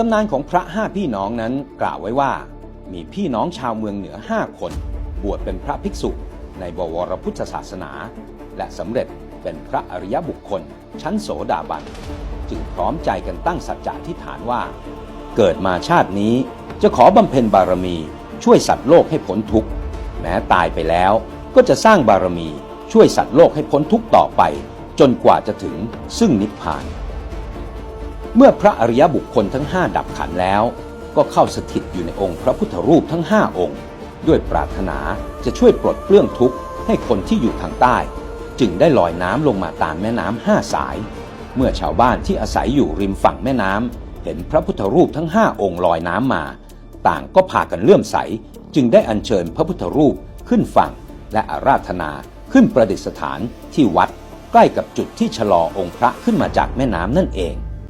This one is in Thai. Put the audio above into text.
ตำนานของพระห้าพี่น้องนั้นกล่าวไว้ว่า มีพี่น้องชาวเมืองเหนือห้าคน บวชเป็นพระภิกษุในบวรพุทธศาสนา และสำเร็จเป็นพระอริยบุคคล ชั้นโสดาบัน จึงพร้อมใจกันตั้งสัจจะที่ฐานว่า เกิดมาชาตินี้จะขอบำเพ็ญบารมีช่วยสัตว์โลกให้พ้นทุกข์ แม้ตายไปแล้วก็จะสร้างบารมีช่วยสัตว์โลกให้พ้นทุกข์ต่อไป จนกว่าจะถึงซึ่งนิพพาน เมื่อพระอริยบุคคลทั้งห้าดับขันแล้ว ก็เข้าสถิตอยู่ในองค์พระพุทธรูปทั้งห้าองค์ ด้วยปรารถนาจะช่วยปลดเปลื้องทุกข์ให้คนที่อยู่ทางใต้ จึงได้ลอยน้ำลงมาตามแม่น้ำห้าสาย เมื่อชาวบ้านที่อาศัยอยู่ริมฝั่งแม่น้ำเห็นพระพุทธรูปทั้งห้าองค์ลอยน้ำมา ต่างก็พากันเลื่อมใส จึงได้อัญเชิญพระพุทธรูปขึ้นฝั่ง และอาราธนาขึ้นประดิษฐานที่วัด ใกล้กับจุดที่ชะลอองค์พระขึ้นมาจากแม่น้ำนั่นเอง